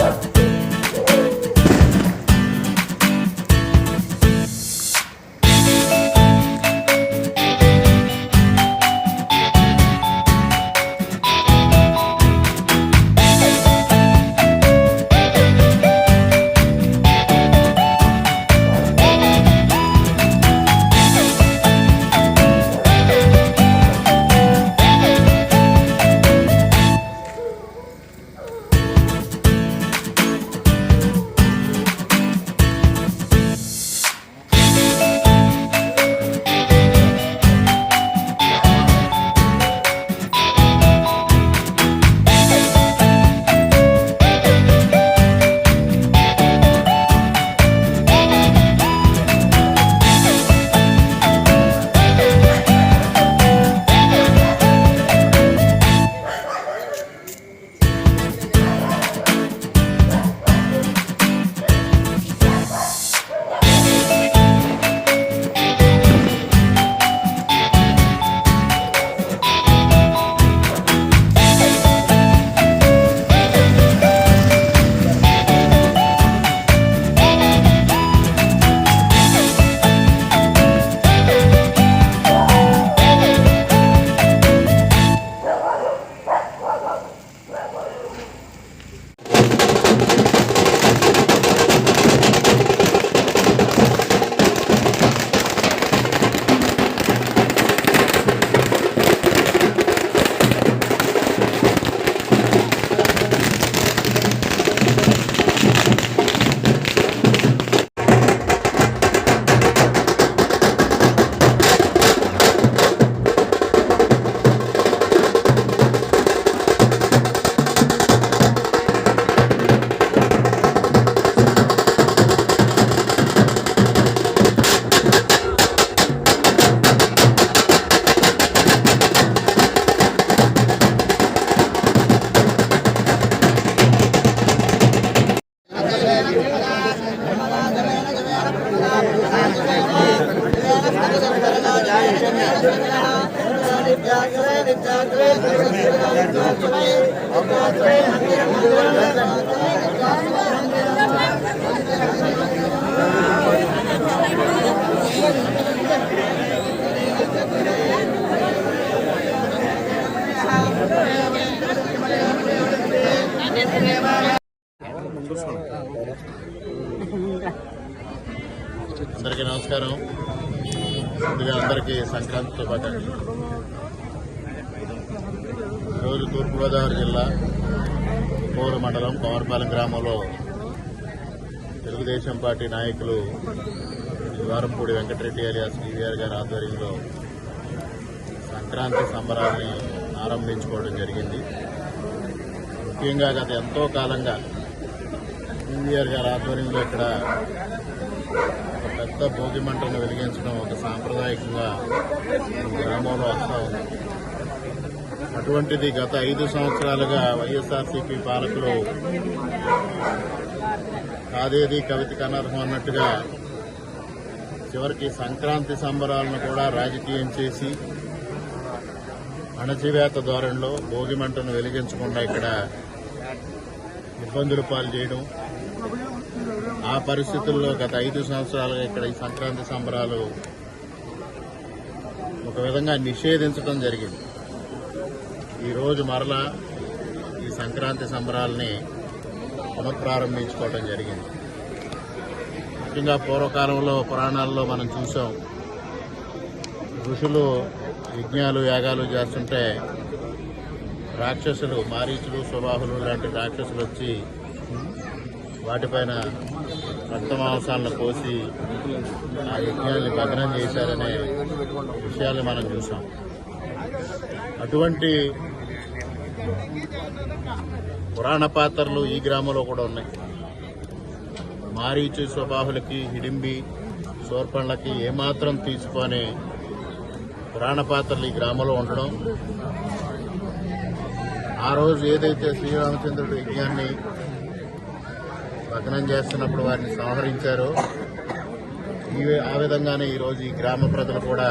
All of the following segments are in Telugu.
love to be అందరికీ నమస్కారం. ముందుగా అందరికీ సంక్రాంతి శుభాకాంక్షలు ఈరోజు తూర్పుగోదావరి జిల్లా కోరు మండలం పవర్పాలెం గ్రామంలో తెలుగుదేశం పార్టీ నాయకులు ద్వారంపూడి వెంకటరెడ్డి అలియాస్ టీవీఆర్ గారి ఆధ్వర్యంలో సంక్రాంతి సంబరాన్ని ఆరంభించుకోవడం జరిగింది. ముఖ్యంగా గత ఎంతో కాలంగా టీవీఆర్ గారి ఆధ్వర్యంలో ఇక్కడ పెద్ద భోగి మంటను వెలిగించడం ఒక సాంప్రదాయకంగా గ్రామంలో వస్తూ ఉంది. అటువంటిది గత ఐదు సంవత్సరాలుగా వైఎస్ఆర్సీపీ పాలకులు కాదేది కవితకి అనర్హం అన్నట్టుగా చివరికి సంక్రాంతి సంబరాలను కూడా రాజకీయం చేసి అణచివేత ధోరణిలో భోగి మంటను వెలిగించకుండా ఇక్కడ ఇబ్బందులు పాలు చేయడం ఆ పరిస్థితుల్లో గత ఐదు సంవత్సరాలుగా ఇక్కడ ఈ సంక్రాంతి సంబరాలు ఒక విధంగా నిషేధించడం జరిగింది. ఈరోజు మరలా ఈ సంక్రాంతి సంబరాల్ని పునఃప్రారంభించుకోవడం జరిగింది. ముఖ్యంగా పూర్వకాలంలో పురాణాల్లో మనం చూసాం ఋషులు యజ్ఞాలు యాగాలు చేస్తుంటే రాక్షసులు మారీచులు స్వబాహులు లాంటి రాక్షసులు వచ్చి వాటిపైన రక్తమాంసాలను కోసి ఆ యజ్ఞాన్ని భగ్నం చేశారనే విషయాన్ని మనం చూసాం. అటువంటి పురాణ పాత్రలు ఈ గ్రామంలో కూడా ఉన్నాయి. మారీచు స్వభావులకి హిడింబి సోర్పండ్లకి ఏమాత్రం తీసుకొని పురాణ పాత్రలు ఈ గ్రామంలో ఉండడం. ఆ రోజు ఏదైతే శ్రీరామచంద్రుడు యజ్ఞాన్ని భగ్నం చేస్తున్నప్పుడు వారిని సంహరించారు. ఈ ఆ విధంగానే ఈరోజు ఈ గ్రామ ప్రజలు కూడా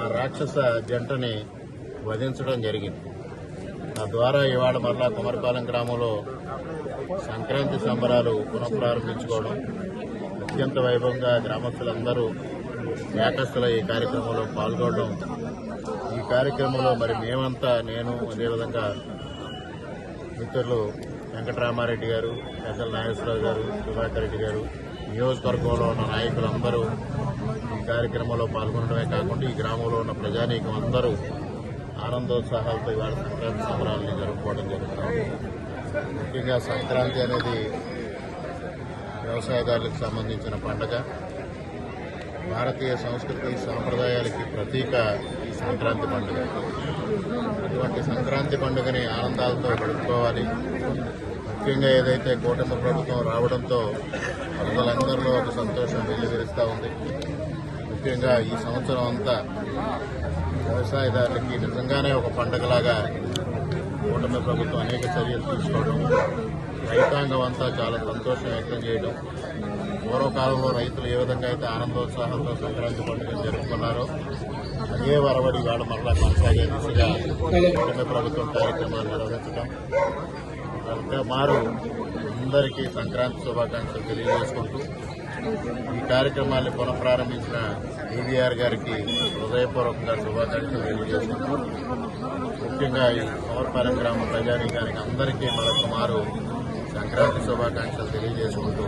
ఆ రాక్షస జంటని వధించడం జరిగింది. తద్వారా ఇవాళ మరలా కుమరపాలెం గ్రామంలో సంక్రాంతి సంబరాలు పునఃప్రారంభించుకోవడం అత్యంత వైభవంగా గ్రామస్తులందరూ ఏకస్తుల ఈ కార్యక్రమంలో పాల్గొనడం ఈ కార్యక్రమంలో మరి మేమంతా నేను అదేవిధంగా మిత్రులు వెంకటరామారెడ్డి గారు పెద్దల నాగేశ్వరరావు గారు సుధాకర్ రెడ్డి గారు నియోజకవర్గంలో ఉన్న నాయకులందరూ ఈ కార్యక్రమంలో పాల్గొనడమే కాకుండా ఈ గ్రామంలో ఉన్న ప్రజానీకం అందరూ ఆనందోత్సాహాలతో ఇవాళ సంక్రాంతి సంబరాలని జరుపుకోవడం జరుగుతుంది. ముఖ్యంగా సంక్రాంతి అనేది వ్యవసాయదారులకు సంబంధించిన పండగ. భారతీయ సంస్కృతి సాంప్రదాయాలకి ప్రతీక ఈ సంక్రాంతి పండుగ. అటువంటి సంక్రాంతి పండుగని ఆనందాలతో గడుపుకోవాలి. ముఖ్యంగా ఏదైతే కూటమి ప్రభుత్వం రావడంతో ప్రజలందరిలో ఒక సంతోషం వెల్లివిరుస్తూ ఉంది. ముఖ్యంగా ఈ సంవత్సరం అంతా వ్యవసాయదారులకి నిజంగానే ఒక పండగలాగా కూటమి ప్రభుత్వం అనేక చర్యలు తీసుకోవడం రైతాంగం అంతా చాలా సంతోషం వ్యక్తం చేయడం పూర్వకాలంలో రైతులు ఏ విధంగా అయితే ఆనందోత్సాహంతో సంక్రాంతి పండుగను జరుపుకున్నారో అదే వరవడి వాడు మరలా కొనసాగే దిశగా కూటమి ప్రభుత్వం కార్యక్రమాలు నిర్వహించడం మారు అందరికీ సంక్రాంతి శుభాకాంక్షలు తెలియజేసుకుంటూ ఈ కార్యక్రమాన్ని పునఃప్రారంభించిన ఈవీఆర్ గారికి హృదయపూర్వకంగా శుభాకాంక్షలు తెలియజేసుకుంటూ ముఖ్యంగా ఈ పవర్పాలెం గ్రామ ప్రజానీకానికి అందరికీ మరొక మారు సంక్రాంతి శుభాకాంక్షలు తెలియజేసుకుంటూ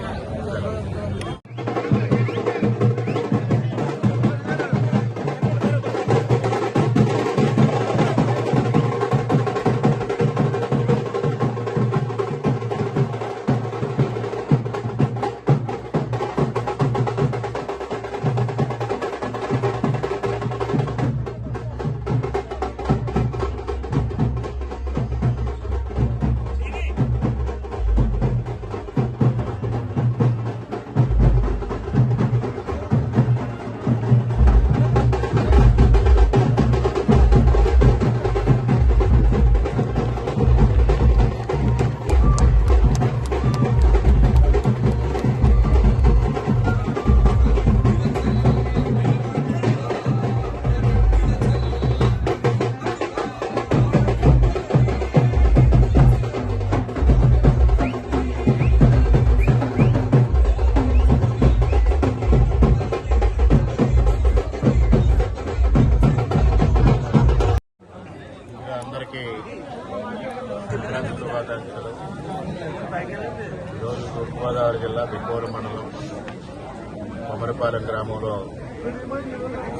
కొమరపాలెం గ్రామంలో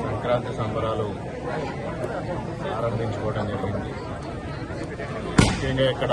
సంక్రాంతి సంబరాలు ప్రారంభించుకోవడం జరిగింది. ముఖ్యంగా ఇక్కడ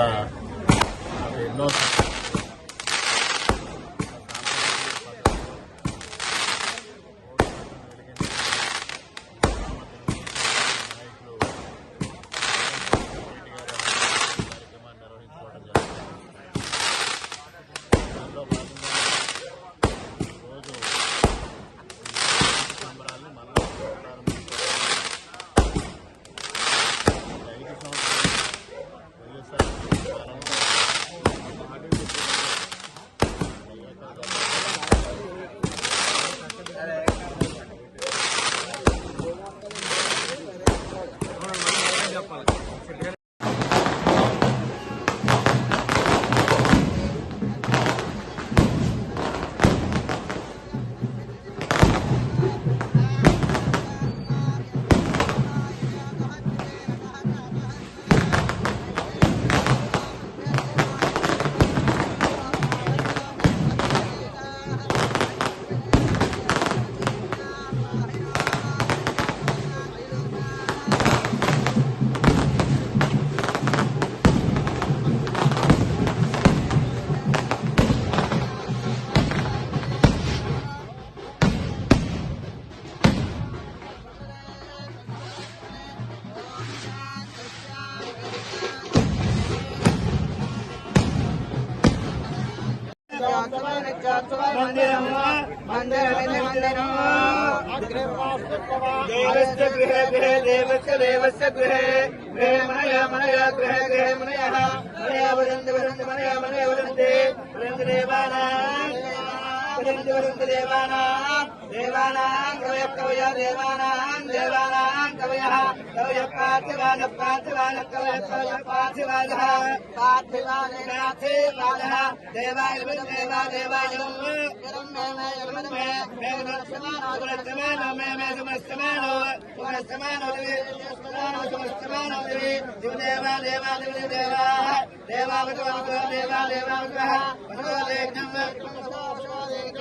देवस्य गृहे गृहे देवस्य देवस्य गृहे गृहे मनया मनया गृहे गृहे मनयः मनया वदन्ति वदन्ति मनया मनया वदन्ति वदन्ति देवानाम् वदन्ति वदन्ति देवानाम् देवानां कवय कवय, देवानां देवानां देवा कवय पार्थिवान पार्थिवान, कवय कवय पार्थिवानः पार्थिवानेनाथे बालः। देवाय देवा देवाय देवा देवा देवा। देवा देवा देवा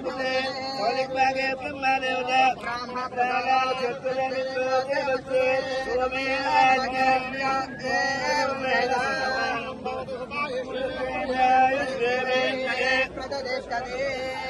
ఉదయదిగ్భాగే కుబేర బ్రహ్మదేవత ప్రణాం చతుర్వింశోదేవతే ఆంధ్రప్రదేశ్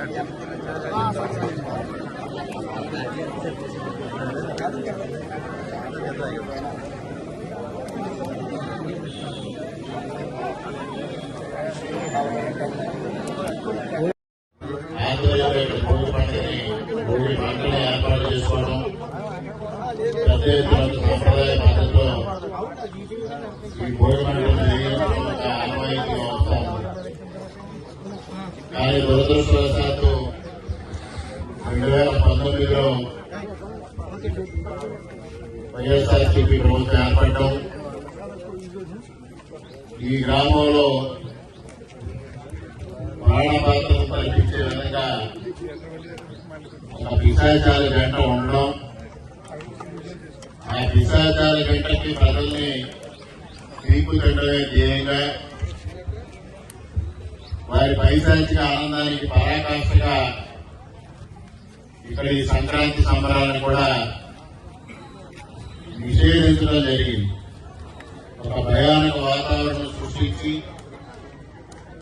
సంప్రదాయ పద్ధతిలో ఈ భూమి పంటను కానీ దురదృష్టవశాత్తు పంతొమ్మిదిలో వైఎస్ఆర్సీపీ ప్రభుత్వం ఏర్పడటం ఈ గ్రామంలో ప్రాణపాత్రం కల్పించే విధంగా ఒక పిశాచాల గంట ఉండడం. ఆ పిశాచాల గంటకి ప్రజల్ని తీర్పు తిండమే ధ్యేయంగా వారి పైశాచిక ఆనందానికి పరాకాష్ఠగా ఇక్కడ ఈ సంక్రాంతి సంబరాలను కూడా నిషేధించడం జరిగింది. ఒక భయానక వాతావరణం సృష్టించి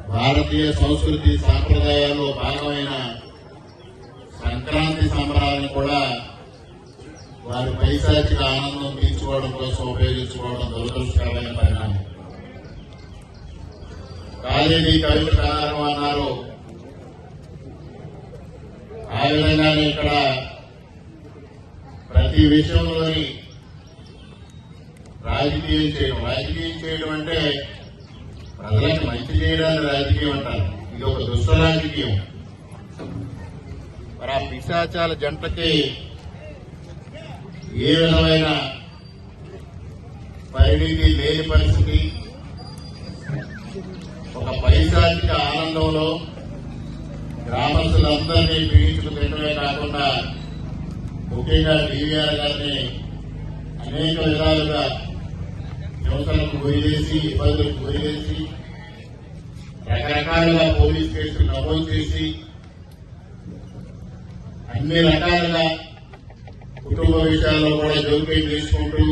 భారతీయ సంస్కృతి సాంప్రదాయాల్లో భాగమైన సంక్రాంతి సంబరాలను కూడా వారి పైశాచిక ఆనందం తీర్చుకోవడం కోసం ఉపయోగించుకోవడం దురదృష్టకరమైన పరిణామం. కాలేజీ కవిత అన్నారు విధంగానే ఇక్కడ ప్రతి విషయంలోని రాజకీయం చేయడం. రాజకీయం చేయడం అంటే ప్రజలకు మంచి చేయడానికి రాజకీయం అంటారు. ఇది ఒక దుష్ట రాజకీయం. మరి ఆ పిశాచాల జంటకి ఏ విధమైన పరిణితి లేని పరిస్థితి? ఒక పైశాచిక ఆనందంలో గ్రామస్తులందరినీ పీడించుకు తినడమే కాకుండా ముఖ్యంగా టీవీఆర్ గారిని అనేక విధాలుగా యువతలకు గురిచేసి ఇబ్బందులకు గురిచేసి రకరకాలుగా పోలీస్ కేసులు నమోదు చేసి అన్ని రకాలుగా కుటుంబ విషయాల్లో కూడా జోక్యం చేసుకుంటూ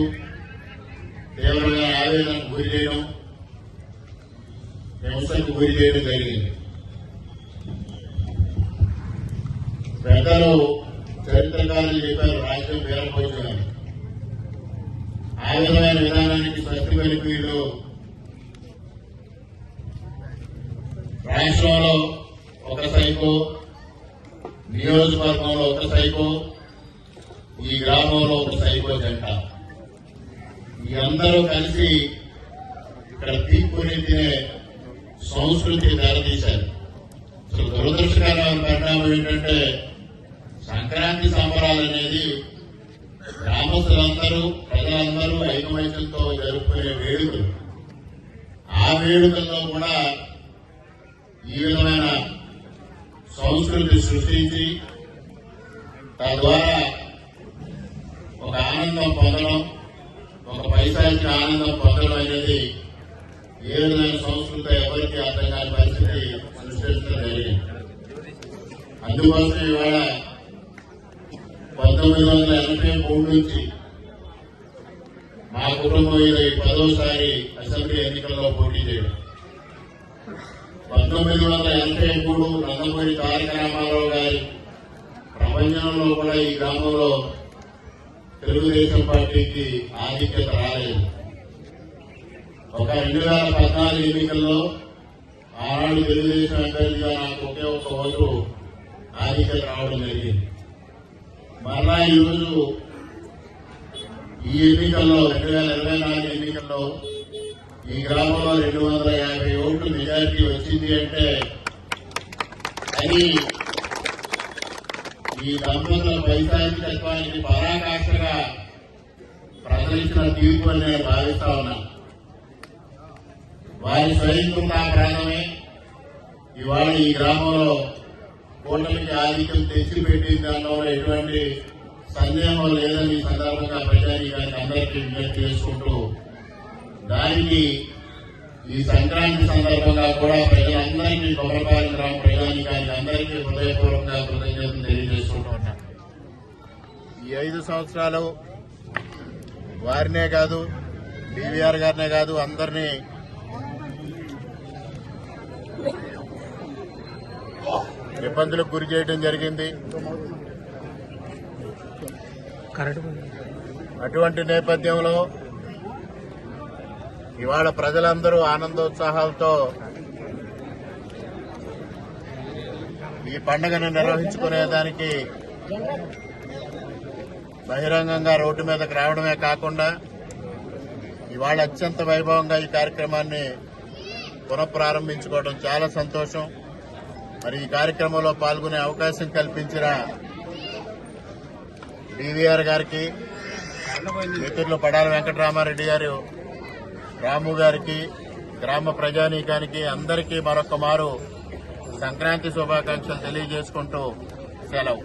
తీవ్రంగా ఆవేదనకు గురి చేయడం వ్యవస్థకు గురి చేయడం జరిగింది. పెద్దలు చరిత్రకారులు చెప్పారు రాజ్యం వీరభోజనం ఆ విధమైన విధానానికి స్వస్తి పలికి వీళ్ళు రాష్ట్రంలో ఒక సైకో నియోజకవర్గంలో ఒక సైకో ఈ గ్రామంలో ఒక సైకో జంట. ఈ అందరూ కలిసి ఇక్కడ తీర్పుని తినే సంస్కృతి తెరదీశారు అసలు దురదృష్టకరమైన పరిణామం ఏంటంటే సంక్రాంతి సంబరాలు అనేది గ్రామస్తులందరూ ప్రజలందరూ ఐకమత్యంతో జరుపుకునే వేడుకలు ఆ వేడుకల్లో కూడా ఈ విధమైన సంస్కృతి సృష్టించి తద్వారా ఒక ఆనందం పొందడం ఒక పైసాకి ఆనందం పొందడం అనేది ఏ విధమైన సంస్కృతి ఎవరికి అర్థం కాని పరిస్థితి సృష్టించడం జరిగింది. అందుకోసం ఇవాళ పంతొమ్మిది వందల ఎనభై మూడు నుంచి మా కుటుంబం ఇది పదోసారి అసెంబ్లీ ఎన్నికల్లో పోటీ చేయడం. పంతొమ్మిది వందల ఎనభై మూడు నందమూరి తారక రామారావు గారి ప్రపంచంలో కూడా ఈ గ్రామంలో తెలుగుదేశం పార్టీకి ఆధిక్యత రాలేదు. ఒక రెండు వేల పద్నాలుగు ఎన్నికల్లో ఆనాడు తెలుగుదేశం అభ్యర్థిగా నాకు ఒకే ఒక ఓటు ఆధిక్యత రావడం జరిగింది. మరలా ఈరోజు ఈ ఎన్నికల్లో రెండు వేల ఇరవై నాలుగు ఎన్నికల్లో ఈ గ్రామంలో రెండు వందల యాభై ఓట్లు మెజారిటీ వచ్చింది అంటే అది ఈ దంపతుల వైశాఖికత్వానికి పరాకాష్ఠగా ప్రకటించిన తీర్పు అని నేను భావిస్తా ఉన్నా. వారి స్వయంకృత ప్రాణమే ఇవాళ ఈ గ్రామంలో కూటమికి ఆధిక్యం తెచ్చిపెట్టి దానిలో ఎటువంటి సందేహం లేదని సందర్భంగా ప్రజానీకానికి అందరికీ విజ్ఞప్తి చేసుకుంటూ దానికి ఈ సంక్రాంతి సందర్భంగా కూడా ప్రజలందరికీ కొమరపాలెం గ్రామ ప్రజానీకానికి అందరికీ హృదయపూర్వకంగా కృతజ్ఞతలు తెలియజేసుకుంటూ ఉన్నాను ఈ ఐదు సంవత్సరాలు వారినే కాదు డివిఆర్ గారినే కాదు అందరినీ ఇబ్బందులకు గురి చేయడం జరిగింది. అటువంటి నేపథ్యంలో ఇవాళ ప్రజలందరూ ఆనందోత్సాహాలతో ఈ పండుగను నిర్వహించుకునేదానికి బహిరంగంగా రోడ్డు మీదకి రావడమే కాకుండా ఇవాళ అత్యంత వైభవంగా ఈ కార్యక్రమాన్ని పునఃప్రారంభించుకోవడం చాలా సంతోషం. మరి ఈ కార్యక్రమంలో పాల్గొనే అవకాశం కల్పించిన డివిఆర్ గారికి మిత్రులు పడాల వెంకటరామారెడ్డి గారు రాము గారికి గ్రామ ప్రజానీకానికి అందరికీ మరొక మారు సంక్రాంతి శుభాకాంక్షలు తెలియజేసుకుంటూ సెలవు.